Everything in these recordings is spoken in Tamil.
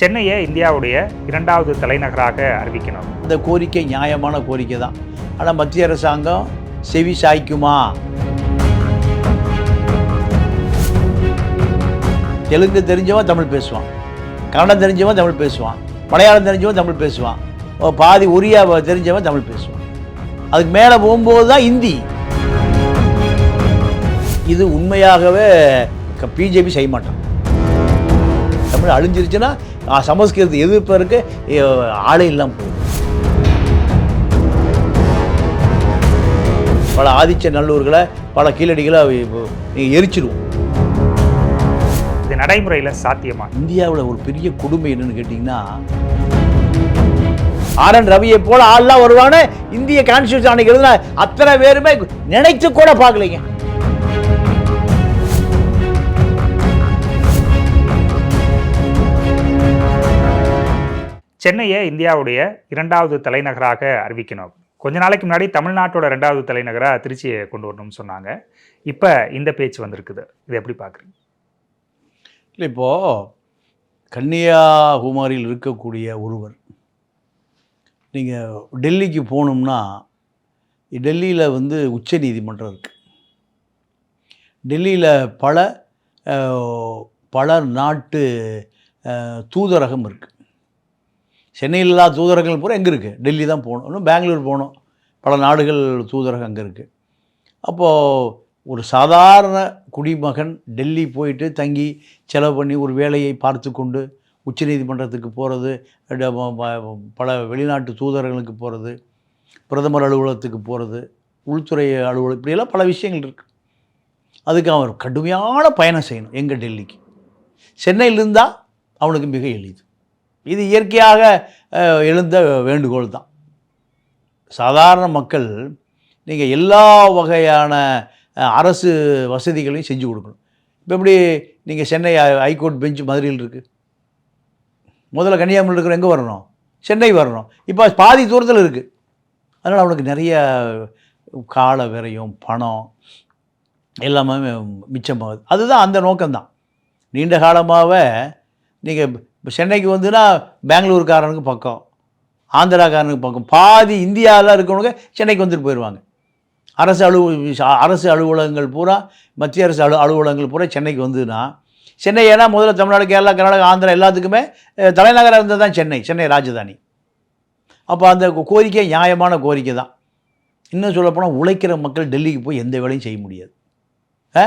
சென்னையை இந்தியாவுடைய இரண்டாவது தலைநகராக அறிவிக்கணும். இந்த கோரிக்கை நியாயமான கோரிக்கை தான். ஆனால் மத்திய அரசாங்கம் செவி சாய்க்குமா? தெலுங்கு தெரிஞ்சவன் தமிழ் பேசுவான். கன்னடம் தெரிஞ்சவன் தமிழ் பேசுவான். மலையாளம் தெரிஞ்சவன் தமிழ் பேசுவான். பாதி ஒரியா தெரிஞ்சவன் தமிழ் பேசுவான். அதுக்கு மேலே போகும்போது தான் ஹிந்தி. இது உண்மையாகவே பிஜேபி செய்ய மாட்டான். தமிழ் அழிஞ்சிருச்சுன்னா ஆ, சமஸ்கிருதத்தை எதிர்ப்பதற்கு ஆளே இல்லாமல் போகும் பல ஆதிச்ச நல்லூர்களை பல கீழடிகளை நீங்கள் எரிச்சிருவோம். இது நடைமுறையில் சாத்தியமா? இந்தியாவில் ஒரு பெரிய கொடுமை என்னன்னு கேட்டிங்கன்னா ஆர் என் ரவியை போல ஆள்லாம் வருவானே இந்திய கான்ஸ்டியூஷன் அன்னைக்கு அத்தனை பேருமே நினைச்சு கூட பார்க்கலைங்க. சென்னையை இந்தியாவுடைய இரண்டாவது தலைநகராக அறிவிக்கணும். கொஞ்ச நாளைக்கு முன்னாடி தமிழ்நாட்டோட ரெண்டாவது தலைநகராக திருச்சியை கொண்டு வரணும்னு சொன்னாங்க. இப்போ இந்த பேச்சு வந்திருக்குது. இதை எப்படி பார்க்குறீங்க இல்லை இப்போது கன்னியாகுமரியில் இருக்கக்கூடிய ஒருவர் நீங்கள் டெல்லிக்கு போகணும்னா டெல்லியில் வந்து உச்ச நீதிமன்றம் இருக்குது டெல்லியில் பல பல நாட்டு தூதரகம் இருக்குது சென்னையில் இல்லாத தூதரகங்கள் பூரா எங்கே இருக்குது டெல்லி தான் போகணும். இன்னும் பெங்களூர் போகணும். பல நாடுகள் தூதரகம் அங்கே இருக்குது அப்போது ஒரு சாதாரண குடிமகன் டெல்லி போயிட்டு தங்கி செலவு பண்ணி ஒரு வேலையை பார்த்து கொண்டு உச்சநீதிமன்றத்துக்கு போகிறது பல வெளிநாட்டு தூதரங்களுக்கு போகிறது பிரதமர் அலுவலகத்துக்கு போகிறது உள்துறை அலுவலகம் இப்படியெல்லாம் பல விஷயங்கள் இருக்குது அதுக்கு அவன் கடுமையான பயணம் செய்யணும் எங்கள் டெல்லிக்கு. சென்னையில் இருந்தால் அவனுக்கு மிக எளிது. இது இயற்கையாக எழுந்த வேண்டுகோள் தான். சாதாரண மக்கள் நீங்கள் எல்லா வகையான அரசு வசதிகளையும் செஞ்சு கொடுக்கணும். இப்போ எப்படி நீங்கள் சென்னை ஹைகோர்ட் பெஞ்ச் மதுரையில் இருக்குது முதல்ல கன்னியாகுமரி இருக்கிற எங்கே வரணும்? சென்னை வரணும். இப்போ பாதி தூரத்தில் இருக்குது அதனால் அவனுக்கு நிறைய கால விரையும் பணம் எல்லாமே மிச்சமாகுது. அதுதான் அந்த நோக்கம்தான். நீண்ட காலமாகவே நீங்கள் இப்போ சென்னைக்கு வந்துன்னா பெங்களூர்காரனுக்கு பக்கம் ஆந்திராக்காரனுக்கு பக்கம் பாதி இந்தியாவில் இருக்கவங்க சென்னைக்கு வந்துட்டு போயிடுவாங்க. அரசு அலுவ அரசு அலுவலகங்கள் பூரா மத்திய அரசு அலு அலுவலகங்கள் பூரா சென்னைக்கு வந்துன்னா சென்னை ஏன்னா முதல்ல தமிழ்நாடு கேரளா கர்நாடகா ஆந்திரா எல்லாத்துக்குமே தலைநகராக இருந்தது தான் சென்னை சென்னை ராஜதானி. அப்போ அந்த கோரிக்கை நியாயமான கோரிக்கை தான். இன்னும் சொல்லப்போனால் உழைக்கிற மக்கள் டெல்லிக்கு போய் எந்த வேலையும் செய்ய முடியாது. ஆ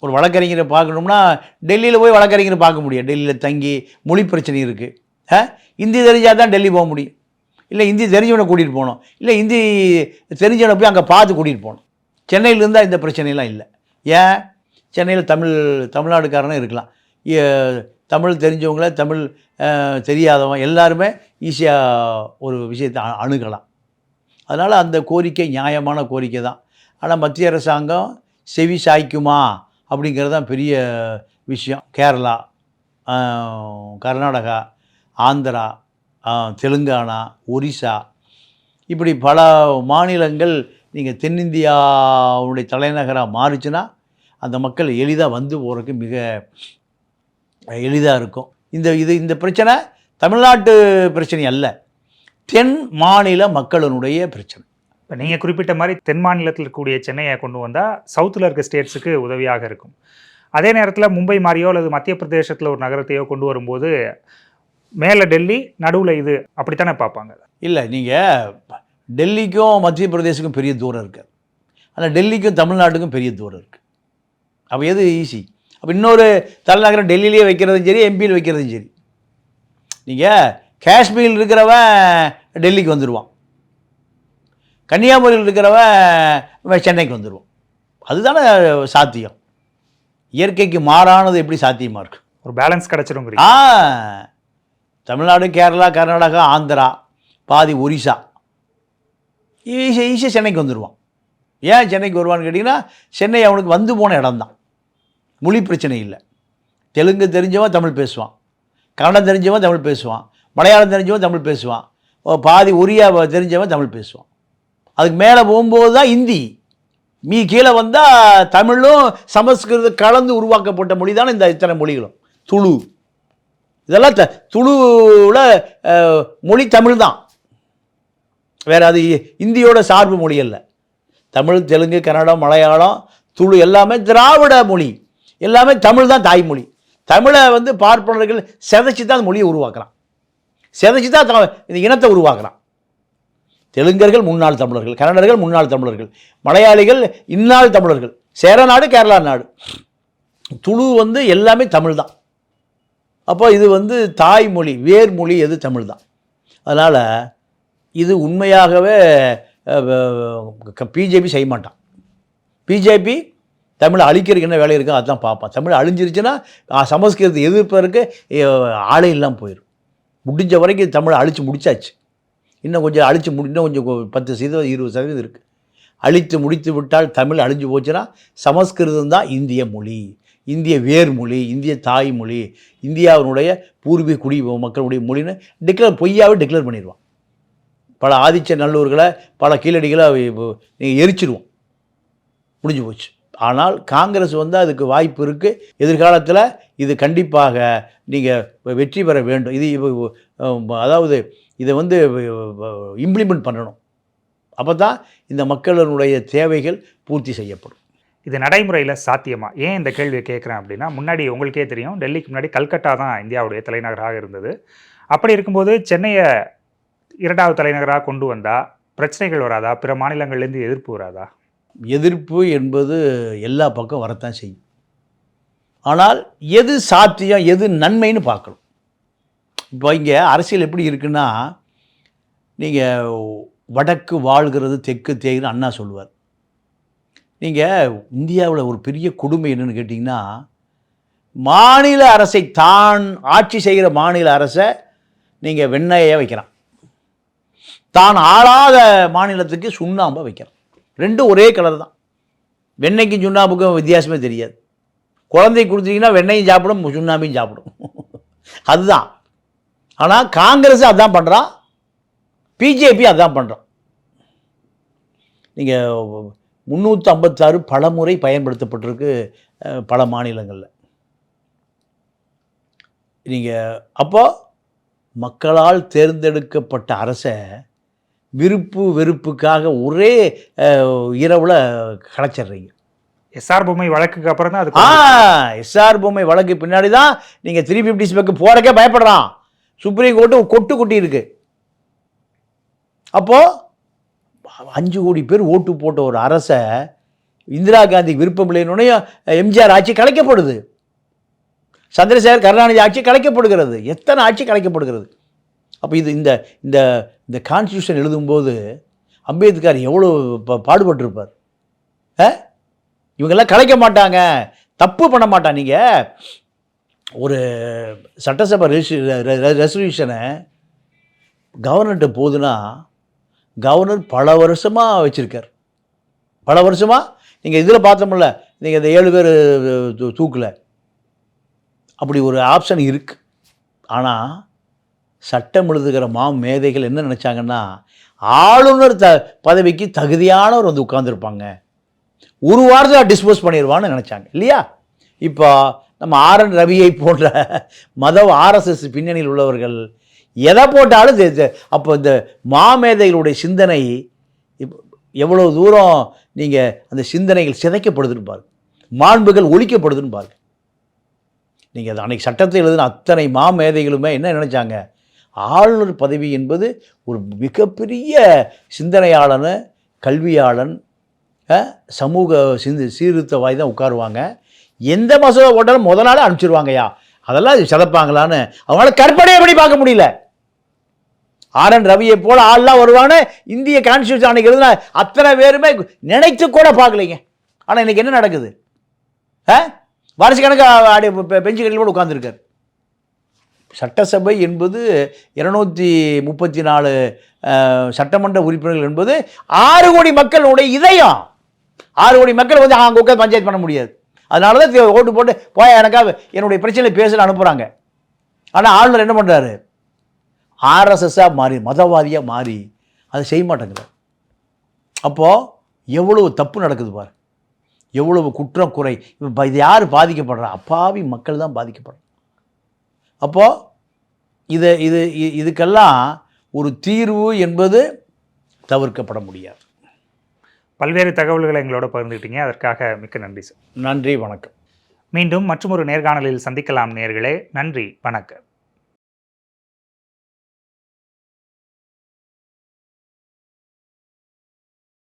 ஒரு வழக்கறிஞரை பார்க்கணும்னா டெல்லியில் போய் வழக்கறிஞரை பார்க்க முடியும். டெல்லியில் தங்கி மொழி பிரச்சனை இருக்குது ஆ? ஹிந்தி தெரிஞ்சால் தான் டெல்லி போக முடியும். இல்லை ஹிந்தி தெரிஞ்சவனை கூட்டிகிட்டு போகணும். இல்லை ஹிந்தி தெரிஞ்சவனை போய் அங்கே பார்த்து கூட்டிகிட்டு போகணும். சென்னையில் இருந்தால் இந்த பிரச்சனையெல்லாம் இல்லை. ஏன்? சென்னையில் தமிழ் தமிழ்நாடுக்காரனும் இருக்கலாம். ஏ- தமிழ் தெரிஞ்சவங்கள தமிழ் தெரியாதவன் எல்லாருமே ஈஸியாக ஒரு விஷயத்தை அணுகலாம். அதனால் அந்த கோரிக்கை நியாயமான கோரிக்கை தான். ஆனால் மத்திய அரசாங்கம் செவி சாய்க்குமா? அப்படிங்கிறது தான் பெரிய விஷயம். கேரளா கர்நாடகா ஆந்திரா தெலுங்கானா ஒரிசா. இப்படி பல மாநிலங்கள் நீங்கள் தென்னிந்தியாவுடைய தலைநகராக மாறுச்சுன்னா அந்த மக்கள் எளிதாக வந்து போகிறதுக்கு மிக எளிதாக இருக்கும். இந்த இது இந்த பிரச்சனை தமிழ்நாட்டு பிரச்சனை அல்ல. தென் மாநில மக்களினுடைய பிரச்சனை. இப்போ நீங்கள் குறிப்பிட்ட மாதிரி தென் மாநிலத்தில் இருக்கக்கூடிய சென்னையை கொண்டு வந்தால் சவுத்தில் இருக்க ஸ்டேட்ஸுக்கு உதவியாக இருக்கும். அதே நேரத்தில் மும்பை மாதிரியோ அல்லது மத்திய பிரதேசத்தில் ஒரு நகரத்தையோ கொண்டு வரும்போது மேலே டெல்லி நடுவில் இது அப்படித்தானே பார்ப்பாங்க? இல்லை நீங்கள் டெல்லிக்கும் மத்திய பிரதேசக்கும் பெரிய தூரம் இருக்குது ஆனால் டெல்லிக்கும் தமிழ்நாட்டுக்கும் பெரிய தூரம் இருக்குது அப்போ எது ஈஸி அப்போ இன்னொரு தலைநகரம் டெல்லியிலே வைக்கிறதும் சரி எம்பியில் வைக்கிறதும் சரி. நீங்கள் காஷ்மீரில் இருக்கிறவன் டெல்லிக்கு வந்துடுவான் கன்னியாகுமரியில் இருக்கிறவன் சென்னைக்கு வந்துடுவான் அதுதானே சாத்தியம். இயற்கைக்கு மாறானது எப்படி சாத்தியமாக இருக்கு? ஒரு பேலன்ஸ் கிடச்சிருங்க ஆ தமிழ்நாடு கேரளா கர்நாடகா ஆந்திரா பாதி ஒரிசா. ஈஸியாக ஈஸியாக சென்னைக்கு வந்துடுவான் ஏன் சென்னைக்கு வருவான்னு கேட்டிங்கன்னா சென்னை அவனுக்கு வந்து போன இடம்தான். மொழி பிரச்சனை இல்லை. தெலுங்கு தெரிஞ்சவன் தமிழ் பேசுவான். கன்னடம் தெரிஞ்சவன் தமிழ் பேசுவான். மலையாளம் தெரிஞ்சவன் தமிழ் பேசுவான். பாதி ஒரியா தெரிஞ்சவன் தமிழ் பேசுவான். அதுக்கு மேலே போகும்போது தான் இந்தி. மீ கீழே வந்தால் தமிழும் சமஸ்கிருதம் கலந்து உருவாக்கப்பட்ட மொழி தானே இந்த இத்தனை மொழிகளும். துளு. இதெல்லாம் த துளுவில் மொழி தமிழ் தான். வேறு அது இந்தியோட சார்பு மொழி அல்ல. தமிழ் தெலுங்கு கன்னடம் மலையாளம் துளு எல்லாமே திராவிட மொழி. எல்லாமே தமிழ் தான் தாய்மொழி. தமிழை வந்து பார்ப்பனர்கள் சிதைச்சி தான் அந்த மொழியை உருவாக்குறான். சிதைச்சி தான் இந்த இனத்தை உருவாக்குறான். தெலுங்கர்கள் முன்னாள் தமிழர்கள் கன்னடர்கள் முன்னாள் தமிழர்கள் மலையாளிகள் இந்நாள் தமிழர்கள். சேர நாடு கேரளா நாடு. துளு வந்து எல்லாமே தமிழ் தான். அப்போ இது வந்து தாய்மொழி வேர்மொழி எது தமிழ் தான். அதனால் இது உண்மையாகவே பிஜேபி செய்ய மாட்டான். பிஜேபி தமிழை அழிக்கிறதுக்கு என்ன வேலை இருக்கோ அதான் பார்ப்பான். தமிழ் அழிஞ்சிருச்சுன்னா சமஸ்கிருதத்தை எதிர்ப்பதற்கு ஆளே இல்லாமல் போயிடும் முடிஞ்ச வரைக்கும் தமிழை அழித்து முடிச்சாச்சு. இன்னும் கொஞ்சம் அழித்து முடி இன்னும் கொஞ்சம் பத்து சதவீதம் இருபது சதவீதம் இருக்குது அழித்து முடித்து விட்டால் தமிழ் அழிஞ்சு போச்சுன்னா சமஸ்கிருதம் தான் இந்திய மொழி இந்திய வேர்மொழி இந்திய தாய்மொழி இந்தியாவினுடைய பூர்வீக குடி மக்களுடைய மொழின்னு டிக்ளேர் பொய்யாவே டிக்ளேர் பண்ணிடுவான். பல ஆதிச்ச நல்லூர்களை பல கீழடிகளை நீங்கள் எரிச்சிடுவோம் முடிஞ்சு போச்சு. ஆனால் காங்கிரஸ் வந்து அதுக்கு வாய்ப்பு இருக்குது எதிர்காலத்தில் இது கண்டிப்பாக நீங்கள் வெற்றி பெற வேண்டும். இது அதாவது இதை வந்து இம்ப்ளிமெண்ட் பண்ணணும். அப்போ தான் இந்த மக்களினுடைய தேவைகள் பூர்த்தி செய்யப்படும். இது நடைமுறையில் சாத்தியமா? ஏன் இந்த கேள்வியை கேட்குறேன் அப்படின்னா முன்னாடி உங்களுக்கே தெரியும் டெல்லிக்கு முன்னாடி கல்கட்டா தான் இந்தியாவுடைய தலைநகராக இருந்தது. அப்படி இருக்கும்போது சென்னையை இரண்டாவது தலைநகராக கொண்டு வந்தால் பிரச்சனைகள் வராதா? பிற மாநிலங்கள்லேருந்து எதிர்ப்பு வராதா? எதிர்ப்பு என்பது எல்லா பக்கம் வரத்தான் செய்யும். ஆனால் எது சாத்தியம் எது நன்மைன்னு பார்க்கணும். இப்போ இங்கே அரசியல் எப்படி இருக்குன்னா நீங்கள் வடக்கு வாழ்கிறது தெற்கு தேய்னு அண்ணா சொல்லுவார். நீங்கள் இந்தியாவில் ஒரு பெரிய கொடுமை என்னென்னு கேட்டிங்கன்னா மாநில அரசை தான் ஆட்சி செய்கிற மாநில அரசை நீங்கள் வெண்ணையே வைக்கிறான் தான் ஆளாத மாநிலத்துக்கு சுண்ணாம்பை வைக்கிறான் ரெண்டும் ஒரே கலர் தான். வெண்ணெய்க்கும் சுண்ணாம்புக்கும் வித்தியாசமே தெரியாது. குழந்தை கொடுத்தீங்கன்னா வெண்ணையும் சாப்பிடும் சுண்ணாம்பையும் சாப்பிடும். அதுதான். ஆனால் காங்கிரஸ் அதான் பண்ணுறான் பிஜேபி அதான் பண்ணுறான் நீங்கள் முந்நூற்றி ஐம்பத்தாறு பல முறை பயன்படுத்தப்பட்டிருக்கு பல மாநிலங்களில். நீங்கள் அப்போ மக்களால் தேர்ந்தெடுக்கப்பட்ட அரசை விருப்பு வெறுப்புக்காக ஒரே இரவில் கலைச்சிட்றீங்க. எஸ்ஆர் பொம்மை வழக்குக்கு அப்புறம் தான் அது ஆ எஸ்ஆர் பொம்மை வழக்கு பின்னாடி தான் நீங்கள் த்ரீ ஃபிஃப்டி ஸ்பெக்கு போறக்கே பயப்படுறான். சுப்ரீம் கோர்ட்டு கொட்டு கொட்டி இருக்கு. அப்போது அஞ்சு கோடி பேர் ஓட்டு போட்ட ஒரு அரசை இந்திரா காந்திக்கு விருப்பம் இல்லைன்னு எம்ஜிஆர் ஆட்சி கலைக்கப்படுது. சந்திரசேகர் கருணாநிதி ஆட்சி கலைக்கப்படுகிறது. எத்தனை ஆட்சி கலைக்கப்படுகிறது? அப்போ இது இந்த இந்த இந்த கான்ஸ்டியூஷன் எழுதும்போது அம்பேத்கர் எவ்வளோ பாடுபட்டிருப்பார்? ஆ? இவங்கெல்லாம் கலைக்க மாட்டாங்க. தப்பு பண்ண மாட்டான் நீங்கள் ஒரு சட்டசபை ரெசல்யூஷனை கவர்னர்கிட்ட போகுதுன்னா கவர்னர் பல வருஷமாக வச்சுருக்கார். பல வருஷமாக நீங்கள் இதில் பார்த்தோம்ல நீங்கள் இந்த ஏழு பேர் தூக்கில். அப்படி ஒரு ஆப்ஷன் இருக்குது ஆனால் சட்டம் எழுதுகிற மா மேதைகள் என்ன நினச்சாங்கன்னா ஆளுநர் த பதவிக்கு தகுதியானவர் வந்து உட்காந்துருப்பாங்க ஒரு வாரத்தில் டிஸ்போஸ் பண்ணிடுவான்னு நினச்சாங்க இல்லையா? இப்போ நம்ம ஆர்என் ரவியை போன்ற மத ஆர்எஸ்எஸ் பின்னணியில் உள்ளவர்கள் எதை போட்டாலும் அப்போ இந்த மாமேதைகளுடைய சிந்தனை எவ்வளோ தூரம் நீங்கள் அந்த சிந்தனைகள் சிதைக்கப்படுதுன்னு பாருங்கள் மாண்புகள் ஒழிக்கப்படுதுன்னு பாருங்கள் நீங்கள் அது அன்னைக்கு சட்டத்தை எழுதின அத்தனை மாமேதைகளுமே என்ன நினச்சாங்க? ஆளுநர் பதவி என்பது ஒரு மிகப்பெரிய சிந்தனையாளன் கல்வியாளன் சமூக சிந்து சீர்திருத்தவாய் தான் உட்காருவாங்க. எந்த மசோதா போட்டாலும் முத நாளே அனுப்பிச்சிருவாங்கய்யா. அதெல்லாம் சதப்பாங்களான்னு அவங்களால கற்பனையை பண்ணி பார்க்க முடியல. ஆர் என் ரவியை போல ஆள்லாம் வருவான்னு இந்திய கான்ஸ்டியூஷன் அன்னைக்கு எழுதின அத்தனை பேருமே நினைத்து கூட பார்க்கலைங்க. ஆனால் இன்னைக்கு என்ன நடக்குது? ஆ வருஷ கணக்கு பெஞ்சு கட்டில் கூட உட்காந்துருக்கார் சட்டசபை என்பது இருநூற்றி முப்பத்தி நாலு சட்டமன்ற உறுப்பினர்கள் என்பது ஆறு கோடி மக்களுடைய இதயம். ஆறு கோடி மக்கள் வந்து அங்கே உட்காந்து பஞ்சாயத்து பண்ண முடியாது. அதனால தான் ஓட்டு போட்டு போய் எனக்காக என்னுடைய பிரச்சனை பேசல அனுப்புகிறாங்க ஆனால் ஆளுநர் என்ன பண்ணுறாரு ஆர்எஸ்எஸ்ஸாக மாறி மதவாதியாக மாறி அதை செய்ய மாட்டேங்கிறார் அப்போது எவ்வளவு தப்பு நடக்குது பாரு. எவ்வளவு குற்றம் குறை இப்போ இது யார் பாதிக்கப்படுறா? அப்பாவி மக்கள் தான் பாதிக்கப்படுறாங்க. அப்போது இதை இது இதுக்கெல்லாம் ஒரு தீர்வு என்பது தவிர்க்கப்பட முடியாது. பல்வேறு தகவல்களை எங்களோட பகிர்ந்துக்கிட்டீங்க அதற்காக மிக்க நன்றி சார். நன்றி வணக்கம். மீண்டும் மற்றொரு நேர்காணலில் சந்திக்கலாம் நேர்களே. நன்றி வணக்கம்.